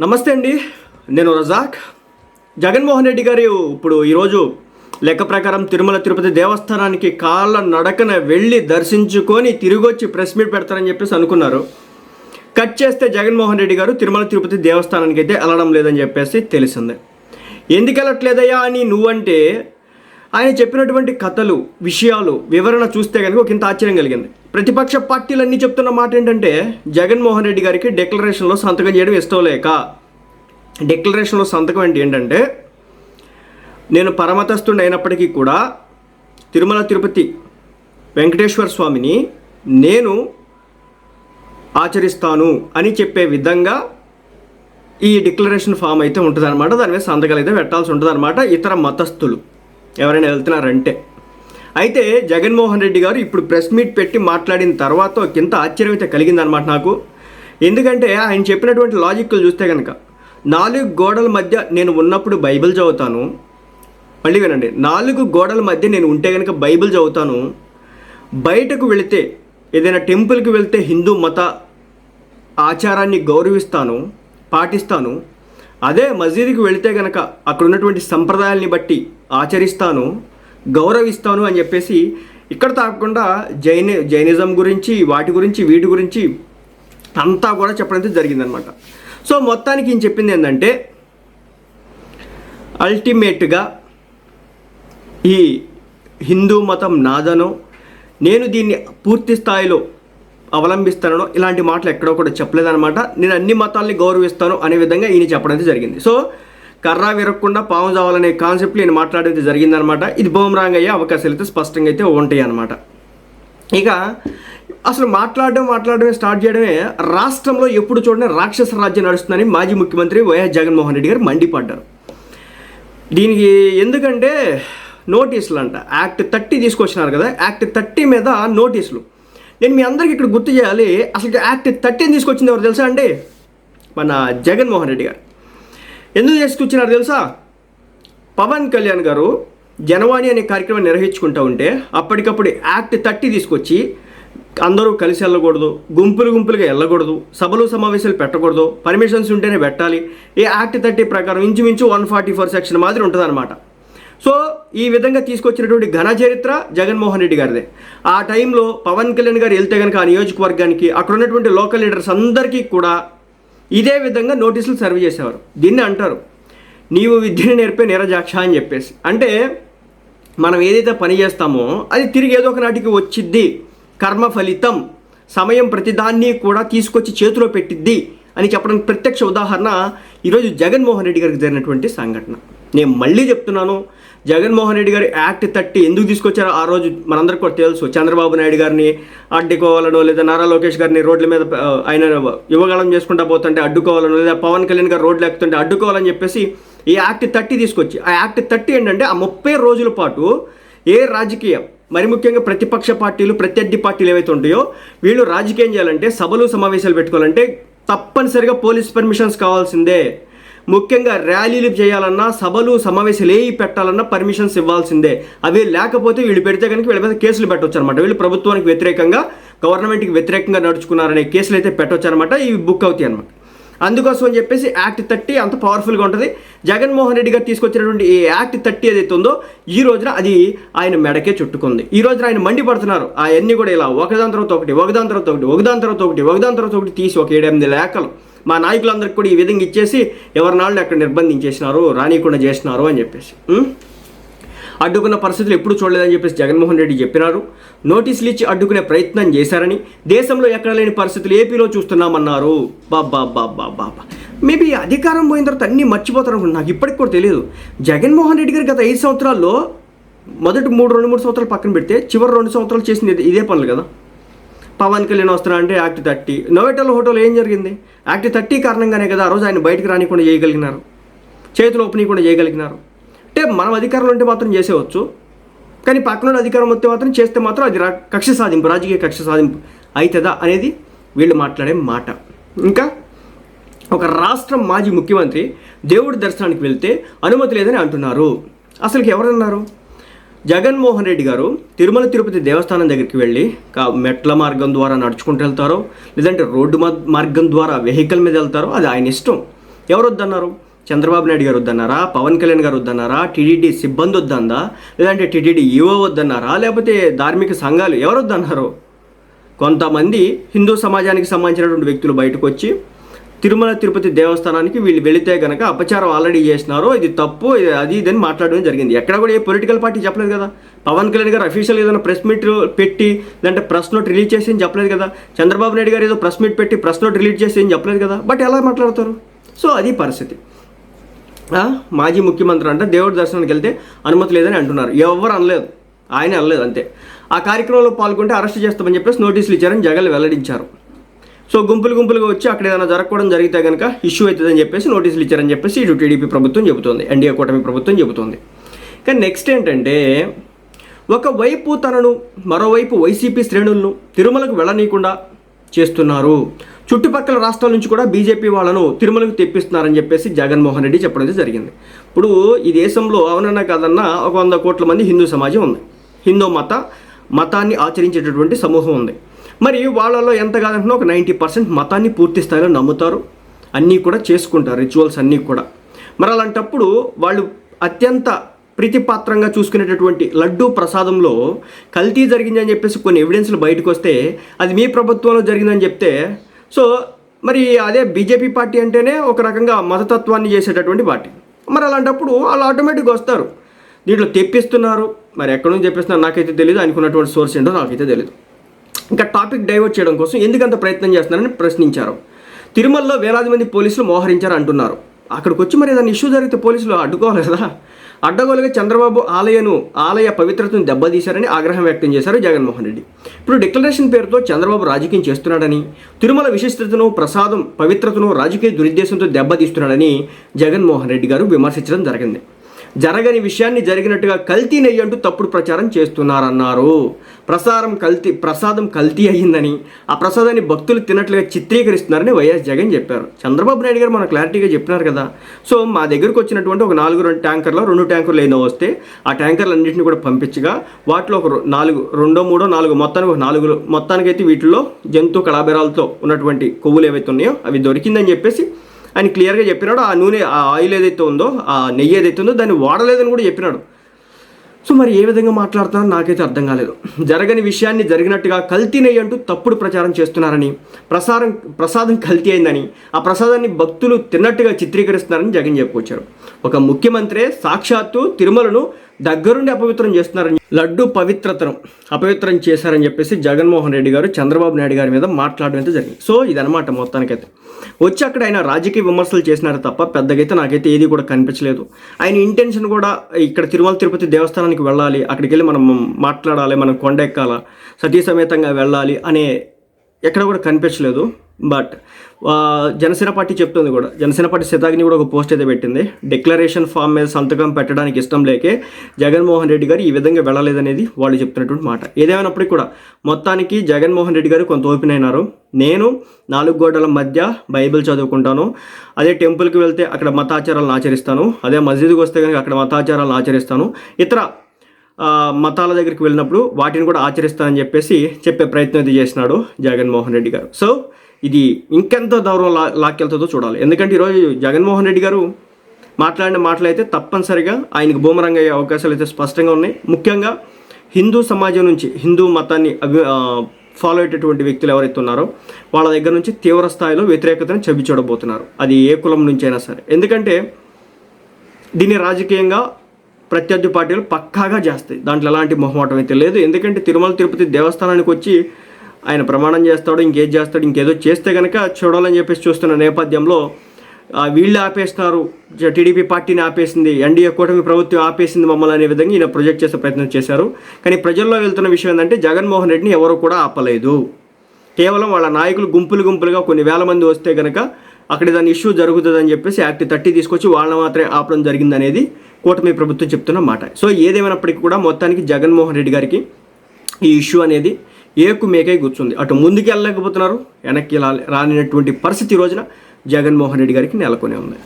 నమస్తే అండి. నేను రజాక్. జగన్మోహన్ రెడ్డి గారు ఇప్పుడు ఈరోజు లెక్క ప్రకారం తిరుమల తిరుపతి దేవస్థానానికి కాళ్ళ నడకన వెళ్ళి దర్శించుకొని తిరిగి వచ్చి ప్రెస్ మీట్ పెడతారని చెప్పేసి అనుకున్నారు. కట్ చేస్తే జగన్మోహన్ రెడ్డి గారు తిరుమల తిరుపతి దేవస్థానానికి అయితే వెళ్ళడం లేదని చెప్పేసి తెలిసిందే. ఎందుకు వెళ్ళట్లేదయ్యా అని నువ్వంటే ఆయన చెప్పినటువంటి కథలు విషయాలు వివరణ చూస్తే కనుక ఒక ఇంత ఆశ్చర్యం కలిగింది. ప్రతిపక్ష పార్టీలన్నీ చెప్తున్న మాట ఏంటంటే జగన్మోహన్ రెడ్డి గారికి డిక్లరేషన్లో సంతకం చేయడం ఇష్టం లేక. డిక్లరేషన్లో సంతకం అంటే ఏంటంటే నేను పరమతస్థుడు అయినప్పటికీ కూడా తిరుమల తిరుపతి వెంకటేశ్వర స్వామిని నేను ఆచరిస్తాను అని చెప్పే విధంగా ఈ డిక్లరేషన్ ఫామ్ అయితే ఉంటుందన్నమాట. దాని మీద సంతకాలు అయితే పెట్టాల్సి ఉంటుందన్నమాట ఇతర మతస్థులు. ఎవరైనా వెళ్తున్నారంటే. అయితే జగన్మోహన్ రెడ్డి గారు ఇప్పుడు ప్రెస్ మీట్ పెట్టి మాట్లాడిన తర్వాత ఒక ఆశ్చర్యం అయితే కలిగిందనమాట నాకు. ఎందుకంటే ఆయన చెప్పినటువంటి లాజిక్లు చూస్తే కనుక నాలుగు గోడల మధ్య నేను ఉన్నప్పుడు బైబిల్ చదువుతాను. మళ్ళీ వినండి నాలుగు గోడల మధ్య నేను ఉంటే కనుక బైబిల్ చదువుతాను. బయటకు వెళితే ఏదైనా టెంపుల్కి వెళ్తే హిందూ మత ఆచారాన్ని గౌరవిస్తాను పాటిస్తాను. అదే మసీదుకి వెళితే కనుక అక్కడ ఉన్నటువంటి సంప్రదాయాల్ని బట్టి ఆచరిస్తాను గౌరవిస్తాను అని చెప్పేసి ఇక్కడ తాకుండా జైన జైనిజం గురించి వాటి గురించి వీటి గురించి అంతా కూడా చెప్పడం అయితే జరిగిందనమాట సో మొత్తానికి ఈయన చెప్పింది ఏంటంటే అల్టిమేట్గా ఈ హిందూ మతం నాదనో నేను దీన్ని పూర్తి స్థాయిలో అవలంబిస్తానో ఇలాంటి మాటలు ఎక్కడో కూడా చెప్పలేదన్నమాట. నేను అన్ని మతాల్ని గౌరవిస్తాను అనే విధంగా ఈయన చెప్పడం అయితే జరిగింది. సో కర్రా విరగకుండా పాము చావాలనే కాన్సెప్ట్ నేను మాట్లాడేది జరిగిందనమాట. ఇది బోమరాంగ్ అయ్యే అవకాశాలు అయితే స్పష్టంగా అయితే ఉంటాయి అనమాట ఇక అసలు మాట్లాడడం మాట్లాడడమే స్టార్ట్ చేయడమే రాష్ట్రంలో ఎప్పుడు చూడని రాక్షస రాజ్యం నడుస్తుందని మాజీ ముఖ్యమంత్రి వైఎస్ జగన్మోహన్ రెడ్డి గారు మండిపడ్డారు. దీనికి ఎందుకంటే నోటీసులు అంట. యాక్ట్ థర్టీ తీసుకొచ్చినారు కదా. యాక్ట్ థర్టీ మీద నోటీసులు. నేను మీ అందరికి ఇక్కడ గుర్తు చేయాలి. అసలు యాక్ట్ థర్టీని తీసుకొచ్చింది ఎవరు తెలుసా అండి? మన జగన్మోహన్ రెడ్డి గారు. ఎందుకు తీసుకొచ్చినారు తెలుసా? పవన్ కళ్యాణ్ గారు జనవాణి అనే కార్యక్రమం నిర్వహించుకుంటూ ఉంటే అప్పటికప్పుడు యాక్ట్ థర్టీ తీసుకొచ్చి అందరూ కలిసి వెళ్ళకూడదు గుంపులు గుంపులుగా వెళ్ళకూడదు సభలు సమావేశాలు పెట్టకూడదు పర్మిషన్స్ ఉంటేనే పెట్టాలి. ఈ యాక్ట్ థర్టీ ప్రకారం ఇంచుమించు వన్ ఫార్టీ ఫోర్ సెక్షన్ మాదిరి ఉంటుందన్నమాట. సో ఈ విధంగా తీసుకొచ్చినటువంటి ఘన చరిత్ర జగన్మోహన్ రెడ్డి గారిదే. ఆ టైంలో పవన్ కళ్యాణ్ గారు వెళ్తే కనుక ఆ నియోజకవర్గానికి అక్కడ ఉన్నటువంటి లోకల్ లీడర్స్ అందరికీ కూడా ఇదే విధంగా నోటీసులు సర్వ్ చేసేవారు. దీన్ని అంటారు నీవు విద్యను నేర్పే నిరజాక్ష అని చెప్పేసి. అంటే మనం ఏదైతే పని చేస్తామో అది తిరిగి ఏదో ఒక నాటికి వచ్చిద్ది. కర్మ ఫలితం సమయం ప్రతిదాన్ని కూడా తీసుకొచ్చి చేతిలో పెట్టిద్ది అని చెప్పడానికి ప్రత్యక్ష ఉదాహరణ ఈరోజు జగన్మోహన్ రెడ్డి గారికి జరిగినటువంటి సంఘటన. నేను మళ్ళీ చెప్తున్నాను జగన్మోహన్ రెడ్డి గారు యాక్ట్ థర్టీ ఎందుకు తీసుకొచ్చారో ఆ రోజు మనందరికీ కూడా తెలుసు. చంద్రబాబు నాయుడు గారిని అడ్డుకోవాలనో లేదా నారా లోకేష్ గారిని రోడ్ల మీద ఆయన యువగాళం చేసుకుంటా పోతుంటే అడ్డుకోవాలనో లేదా పవన్ కళ్యాణ్ గారు రోడ్లు ఎక్కుతుంటే అడ్డుకోవాలని చెప్పేసి ఈ యాక్ట్ థర్టీ తీసుకొచ్చి ఆ యాక్ట్ థర్టీ ఏంటంటే ఆ ముప్పై రోజుల పాటు ఏ రాజకీయం మరి ముఖ్యంగా ప్రతిపక్ష పార్టీలు ప్రత్యర్థి పార్టీలు ఏవైతే ఉంటాయో వీళ్ళు రాజకీయం చేయాలంటే సభలు సమావేశాలు పెట్టుకోవాలంటే తప్పనిసరిగా పోలీస్ పర్మిషన్స్ కావాల్సిందే. ముఖ్యంగా ర్యాలీలు చేయాలన్నా సభలు సమావేశాలు ఏవి పెట్టాలన్నా పర్మిషన్స్ ఇవ్వాల్సిందే. అవి లేకపోతే వీళ్ళు పెడితే కనుక వీళ్ళ మీద కేసులు పెట్టవచ్చు అనమాట వీళ్ళు ప్రభుత్వానికి వ్యతిరేకంగా గవర్నమెంట్కి వ్యతిరేకంగా నడుచుకున్నారనే కేసులు అయితే పెట్టవచ్చు అనమాట ఇవి బుక్ అవుతాయి అనమాట. అందుకోసం అని చెప్పేసి యాక్ట్ థర్టీ అంత పవర్ఫుల్గా ఉంటుంది. జగన్మోహన్ రెడ్డి గారు తీసుకొచ్చినటువంటి ఈ యాక్ట్ థర్టీ ఏదైతే ఉందో ఈ రోజున అది ఆయన మెడకే చుట్టుకుంది. ఈ రోజున ఆయన మండిపడుతున్నారు. అవన్నీ కూడా ఇలా ఒకదాని తర్వాత ఒకటి ఒకదాని తర్వాత ఒకటి ఒకదాని తర్వాత ఒకటి ఒకదాని తర్వాత ఒకటి తీసి ఒక ఏడెనిమిది లేఖలు. మా నాయకులందరికీ కూడా ఈ విధంగా ఇచ్చేసి ఎవరినాళ్ళు అక్కడ నిర్బంధించేసినారు రానియకుండా చేసినారు అని చెప్పేసి. అడ్డుకున్న పరిస్థితులు ఎప్పుడు చూడలేదని చెప్పేసి జగన్మోహన్ రెడ్డి చెప్పినారు. నోటీసులు ఇచ్చి అడ్డుకునే ప్రయత్నం చేశారని దేశంలో ఎక్కడ లేని పరిస్థితులు ఏపీలో చూస్తున్నామన్నారు. బాబా బాబా బాబా మేబీ అధికారం పోయిన తర్వాత అన్నీ మర్చిపోతారు అనుకుంటున్నా. నాకు ఇప్పటికి కూడా తెలియదు జగన్మోహన్ రెడ్డి గారు గత ఐదు సంవత్సరాల్లో మొదటి మూడు రెండు మూడు సంవత్సరాలు పక్కన పెడితే చివరి రెండు సంవత్సరాలు చేసింది ఇదే పనులు కదా. పవన్ కళ్యాణ్ వస్తున్నా అంటే యాక్ట్ థర్టీ. నోవెటల్ హోటల్ ఏం జరిగింది? యాక్ట్ థర్టీ కారణంగానే కదా ఆ రోజు ఆయన బయటకు రానికుండా చేయగలిగినారు. చేతులు ఓపెనింగ్ కూడా చేయగలిగినారు. అంటే మనం అధికారంలో ఉంటే మాత్రం చేసేవచ్చు కానీ పక్కన అధికారం వస్తే మాత్రం చేస్తే మాత్రం అది రా- కక్ష సాధింపు రాజకీయ కక్ష సాధింపు అవుతుందా అనేది వీళ్ళు మాట్లాడే మాట. ఇంకా ఒక రాష్ట్రం మాజీ ముఖ్యమంత్రి దేవుడి దర్శనానికి వెళ్తే అనుమతి లేదని అంటున్నారు. అసలుకి ఎవరన్నారు? జగన్మోహన్ రెడ్డి గారు తిరుమల తిరుపతి దేవస్థానం దగ్గరికి వెళ్ళి మెట్ల మార్గం ద్వారా నడుచుకుంటూ వెళ్తారో లేదంటే రోడ్డు మార్గం ద్వారా వెహికల్ మీద వెళ్తారో అది ఆయన ఇష్టం. ఎవరు వద్దన్నారు చంద్రబాబు నాయుడు గారు వద్దన్నారా? పవన్ కళ్యాణ్ గారు వద్దన్నారా? టీడీడీ సిబ్బంది వద్దందా? లేదంటే టీడీడీ ఈవో వద్దన్నారా? లేకపోతే ధార్మిక సంఘాలు ఎవరు వద్దన్నారు కొంతమంది హిందూ సమాజానికి సంబంధించినటువంటి వ్యక్తులు బయటకు వచ్చి తిరుమల తిరుపతి దేవస్థానానికి వీళ్ళు వెళితే కనుక అపచారం ఆల్రెడీ చేసినారు ఇది తప్పు ఇది అది ఇదని మాట్లాడడం జరిగింది. ఎక్కడ కూడా ఏ పొలిటికల్ పార్టీ చెప్పలేదు కదా. పవన్ కళ్యాణ్ గారు అఫీషియల్ ఏదైనా ప్రెస్ మీట్ పెట్టి లేదంటే ప్రెస్ నోట్ రిలీజ్ చేసి అని చెప్పలేదు కదా. చంద్రబాబు నాయుడు గారు ఏదో ప్రెస్ మీట్ పెట్టి ప్రెస్ నోట్ రిలీజ్ చేసి అని చెప్పలేదు కదా. బట్ ఎలా మాట్లాడతారు? సో అది పరిస్థితి. మాజీ ముఖ్యమంత్రి అంటే దేవుడి దర్శనానికి వెళ్తే అనుమతి లేదని అంటున్నారు. ఎవరు అనలేదు. ఆయన అనలేదు అంతే. ఆ కార్యక్రమంలో పాల్గొంటే అరెస్ట్ చేస్తామని చెప్పేసి నోటీసులు ఇచ్చారని జగన్ వెల్లడించారు. సో గుంపులు గుంపులుగా వచ్చి అక్కడ ఏదైనా జరగకపోవడం జరిగితే కనుక ఇష్యూ అవుతుందని చెప్పేసి నోటీసులు ఇచ్చారని చెప్పేసి ఇటు టీడీపీ ప్రభుత్వం చెబుతోంది ఎన్డీఏ కూటమి ప్రభుత్వం చెబుతోంది. కానీ నెక్స్ట్ ఏంటంటే ఒకవైపు తనను మరోవైపు వైసీపీ శ్రేణులను తిరుమలకు వెళ్ళనీయకుండా చేస్తున్నారు. చుట్టుపక్కల రాష్ట్రాల నుంచి కూడా బీజేపీ వాళ్ళను తిరుమలకు తెప్పిస్తున్నారని చెప్పేసి జగన్మోహన్ రెడ్డి చెప్పడం జరిగింది. ఇప్పుడు ఈ దేశంలో అవునన్నా కాదన్నా ఒక వంద కోట్ల మంది హిందూ సమాజం ఉంది. హిందూ మత మతాన్ని ఆచరించేటటువంటి సమూహం ఉంది. మరి వాళ్ళలో ఎంత కాదంటున్నా ఒక నైంటీ పర్సెంట్ మతాన్ని పూర్తి స్థాయిలో నమ్ముతారు. అన్నీ కూడా చేసుకుంటారు రిచువల్స్ అన్నీ కూడా. మరి అలాంటప్పుడు వాళ్ళు అత్యంత ప్రీతిపాత్రంగా చూసుకునేటటువంటి లడ్డూ ప్రసాదంలో కల్తీ జరిగిందని చెప్పేసి కొన్ని ఎవిడెన్స్లు బయటకు వస్తే అది మీ ప్రభుత్వంలో జరిగిందని చెప్తే సో మరి అదే బీజేపీ పార్టీ అంటేనే ఒక రకంగా మతతత్వాన్ని చేసేటటువంటి పార్టీ. మరి అలాంటప్పుడు వాళ్ళు ఆటోమేటిక్గా వస్తారు. దీంట్లో తెప్పిస్తున్నారు. మరి ఎక్కడి నుంచి తెప్పిస్తున్నారు నాకైతే తెలియదు అనుకున్నటువంటి సోర్స్ ఏంటో నాకైతే తెలియదు ఇంకా టాపిక్ డైవర్ట్ చేయడం కోసం ఎందుకంత ప్రయత్నం చేస్తున్నారని ప్రశ్నించారు. తిరుమలలో వేలాది మంది పోలీసులు మోహరించారు అంటున్నారు. అక్కడికి వచ్చి మరి ఏదైనా ఇష్యూ జరిగితే పోలీసులు అడ్డుకోవాలి కదా. అడ్డగోలుగా చంద్రబాబు ఆలయను ఆలయ పవిత్రతను దెబ్బతీశారని ఆగ్రహం వ్యక్తం చేశారు జగన్మోహన్ రెడ్డి. ఇప్పుడు డిక్లరేషన్ పేరుతో చంద్రబాబు రాజకీయం చేస్తున్నాడని తిరుమల విశిష్టతను ప్రసాదం పవిత్రతను రాజకీయ దురుద్దేశంతో దెబ్బతీస్తున్నాడని జగన్మోహన్ రెడ్డి గారు విమర్శించడం జరిగింది. జరగని విషయాన్ని జరిగినట్టుగా కల్తీ నెయ్యి అంటూ తప్పుడు ప్రచారం చేస్తున్నారన్నారు. ప్రసారం కల్తీ ప్రసాదం కల్తీ అయ్యిందని ఆ ప్రసాదాన్ని భక్తులు తిన్నట్లుగా చిత్రీకరిస్తున్నారని వైఎస్ జగన్ చెప్పారు. చంద్రబాబు నాయుడు గారు మన క్లారిటీగా చెప్పినారు కదా. సో మా దగ్గరకు వచ్చినటువంటి ఒక నాలుగు రెండు ట్యాంకర్లో రెండు ట్యాంకర్లు ఏదో వస్తే ఆ ట్యాంకర్లు అన్నింటిని కూడా పంపించగా వాటిలో ఒక నాలుగు రెండో మూడో నాలుగు మొత్తానికి ఒక నాలుగు మొత్తానికైతే వీటిల్లో జంతు కళాబెరాలతో ఉన్నటువంటి కొవ్వులు ఏవైతే ఉన్నాయో అవి దొరికిందని చెప్పేసి ఆయన క్లియర్గా చెప్పినాడు ఆ నూనె ఆ ఆయిల్ ఏదైతే ఉందో ఆ నెయ్యి ఏదైతే ఉందో దాన్ని వాడలేదని కూడా చెప్పినాడు. సో మరి ఏ విధంగా మాట్లాడుతున్నారో నాకైతే అర్థం కాలేదు. జరగని విషయాన్ని జరిగినట్టుగా కల్తీ నెయ్యి అంటూ తప్పుడు ప్రచారం చేస్తున్నారని ప్రసారం ప్రసాదం కల్తీ అయిందని ఆ ప్రసాదాన్ని భక్తులు తిన్నట్టుగా చిత్రీకరిస్తున్నారని జగన్ చెప్పుకొచ్చారు. ఒక ముఖ్యమంత్రే సాక్షాత్తు తిరుమలను దగ్గరుండి అపవిత్రం చేస్తున్నారని లడ్డు పవిత్రతను అపవిత్రం చేశారని చెప్పేసి జగన్మోహన్ రెడ్డి గారు చంద్రబాబు నాయుడు గారి మీద మాట్లాడడం అయితే జరిగింది. సో ఇదనమాట మొత్తానికైతే. వచ్చి అక్కడ ఆయన రాజకీయ విమర్శలు చేసినారు తప్ప పెద్దగైతే నాకైతే ఏది కూడా కనిపించలేదు. ఆయన ఇంటెన్షన్ కూడా ఇక్కడ తిరుమల తిరుపతి దేవస్థానానికి వెళ్ళాలి అక్కడికి వెళ్ళి మనం మాట్లాడాలి మనం కొండ ఎక్కాలా సతీ సమేతంగా వెళ్ళాలి అనే ఎక్కడ కూడా కనిపించలేదు. బట్ జనసేన పార్టీ చెప్తుంది కూడా. జనసేన పార్టీ శతాగ్ని కూడా ఒక పోస్ట్ అయితే పెట్టింది. డిక్లరేషన్ ఫామ్ మీద సంతకం పెట్టడానికి ఇష్టం లేకే జగన్మోహన్ రెడ్డి గారు ఈ విధంగా వెళ్ళలేదనేది వాళ్ళు చెప్తున్నటువంటి మాట. ఏదేమైనప్పటికీ కూడా మొత్తానికి జగన్మోహన్ రెడ్డి గారు కొంత ఓపెన్ అయినారు. నేను నాలుగు గోడల మధ్య బైబిల్ చదువుకుంటాను. అదే టెంపుల్కి వెళ్తే అక్కడ మతాచారాలను ఆచరిస్తాను. అదే మసీదుకి వస్తే కనుక అక్కడ మతాచారాలను ఆచరిస్తాను. ఇతర మతాల దగ్గరికి వెళ్ళినప్పుడు వాటిని కూడా ఆచరిస్తానని చెప్పేసి చెప్పే ప్రయత్నం అయితే చేసినాడు జగన్మోహన్ రెడ్డి గారు. సో ఇది ఇంకెంత దూరం లా లాక్కెళ్తుందో చూడాలి. ఎందుకంటే ఈరోజు జగన్మోహన్ రెడ్డి గారు మాట్లాడిన మాటలైతే తప్పనిసరిగా ఆయనకు భూమరంగయ్యే అవకాశాలు అయితే స్పష్టంగా ఉన్నాయి. ముఖ్యంగా హిందూ సమాజం నుంచి హిందూ మతాన్ని అభి ఫాలో అయ్యేటటువంటి వ్యక్తులు ఎవరైతే ఉన్నారో వాళ్ళ దగ్గర నుంచి తీవ్ర స్థాయిలో వ్యతిరేకతను చెవి చూడబోతున్నారు. అది ఏ కులం నుంచి అయినా సరే. ఎందుకంటే దీన్ని రాజకీయంగా ప్రత్యర్థి పార్టీలు పక్కాగా చేస్తాయి. దాంట్లో ఎలాంటి మొహమాటం అయితే లేదు. ఎందుకంటే తిరుమల తిరుపతి దేవస్థానానికి వచ్చి ఆయన ప్రమాణం చేస్తాడు ఇంకేది చేస్తాడు ఇంకేదో చేస్తే కనుక చూడాలని చెప్పేసి చూస్తున్న నేపథ్యంలో వీళ్ళు ఆపేస్తున్నారు టీడీపీ పార్టీని ఆపేసింది ఎన్డీఏ కూటమి ప్రభుత్వం ఆపేసింది మమ్మల్ని అనే విధంగా ఈయన ప్రొజెక్ట్ చేసే ప్రయత్నం చేశారు. కానీ ప్రజల్లో వెళ్తున్న విషయం ఏంటంటే జగన్మోహన్ రెడ్డిని ఎవరు కూడా ఆపలేదు. కేవలం వాళ్ళ నాయకులు గుంపులు గుంపులుగా కొన్ని వేల మంది వస్తే కనుక అక్కడ దాని ఇష్యూ జరుగుతుందని చెప్పేసి యాక్ట్ థర్టీ తీసుకొచ్చి వాళ్ళని మాత్రమే ఆపడం జరిగిందనేది కూటమి ప్రభుత్వం చెప్తున్న మాట. సో ఏదేమైనప్పటికీ కూడా మొత్తానికి జగన్మోహన్ రెడ్డి గారికి ఈ ఇష్యూ అనేది ఏకు మేకై కూర్చుంది. అటు ముందుకు వెళ్ళలేకపోతున్నారు. వెనక్కి రానినటువంటి పరిస్థితి ఈ రోజున జగన్మోహన్ రెడ్డి గారికి నెలకొని ఉంది.